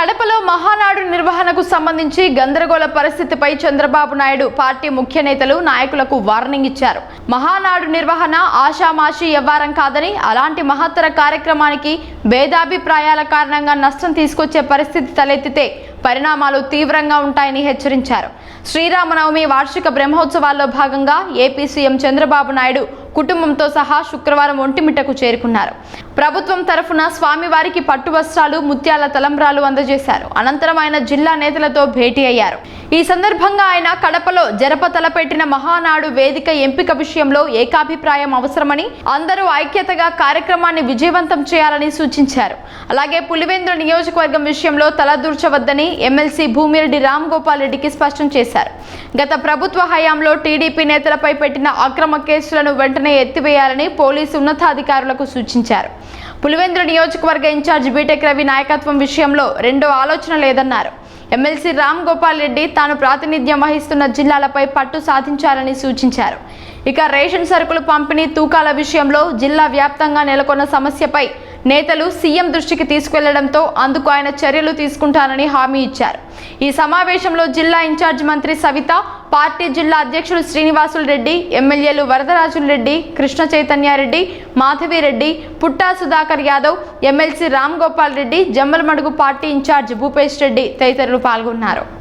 కడపలో మహానాడు నిర్వహణకు సంబంధించి గందరగోళ పరిస్థితిపై చంద్రబాబు నాయుడు పార్టీ ముఖ్య నేతలు నాయకులకు వార్నింగ్ ఇచ్చారు. మహానాడు నిర్వహణ ఆషామాషి వ్యవహారం కాదని అలాంటి మహత్తర కార్యక్రమానికి భేదాభిప్రాయాల కారణంగా నష్టం తీసుకొచ్చే పరిస్థితి తలెత్తితే పరిణామాలు తీవ్రంగా ఉంటాయని హెచ్చరించారు. శ్రీరామనవమి వార్షిక బ్రహ్మోత్సవాల్లో భాగంగా ఏపీ సీఎం చంద్రబాబు నాయుడు కుటుంబంతో సహా శుక్రవారం ఒంటిమిట్టకు చేరుకున్నారు. ప్రభుత్వం తరఫున స్వామివారికి పట్టు వస్త్రాలు ముత్యాల తలంబ్రాలు అందజేశారు. అనంతరం ఆయన జిల్లా నేతలతో భేటీ అయ్యారు. ఈ సందర్భంగా ఆయన కడపలో జరప తలపెట్టిన మహానాడు వేదిక ఎంపిక విషయంలో ఏకాభిప్రాయం అవసరమని అందరూ ఐక్యతగా కార్యక్రమాన్ని విజయవంతం చేయాలని సూచించారు. అలాగే పులివెందుల నియోజకవర్గం విషయంలో తలదూర్చవద్దని ఎమ్మెల్సీ భూమిరెడ్డి రామ్ గోపాల్ రెడ్డికి స్పష్టం చేశారు. గత ప్రభుత్వ హయాంలో టీడీపీ నేతలపై పెట్టిన అక్రమ కేసులను వెంటనే ఎత్తివేయాలని పోలీసు ఉన్నతాధికారులకు సూచించారు. పులివెందుల నియోజకవర్గ ఇన్ఛార్జ్ బీటెక్ రవి నాయకత్వం విషయంలో రెండో ఆలోచన లేదన్నారు. ఎమ్మెల్సీ రామ్ గోపాల్ రెడ్డి తాను ప్రాతినిధ్యం వహిస్తున్న జిల్లాలపై పట్టు సాధించాలని సూచించారు. ఇక రేషన్ సరుకులు పంపిణీ తూకాల విషయంలో జిల్లా వ్యాప్తంగా నెలకొన్న సమస్యపై నేతలు సీఎం దృష్టికి తీసుకెళ్ళడంతో అందుకు ఆయన చర్యలు తీసుకుంటానని హామీ ఇచ్చారు. ఈ సమావేశంలో జిల్లా ఇన్ఛార్జ్ మంత్రి సవిత పార్టీ జిల్లా అధ్యక్షుడు శ్రీనివాసులు రెడ్డి ఎమ్మెల్యేలు Varadarajulu Reddy Krishna Chaitanya Reddy Madhavi Reddy Putta Sudhakar Yadav MLC Ram Gopal Reddy Jammalamadugu party in charge Bhupesh Reddy తదితరులు పాల్గొన్నారు.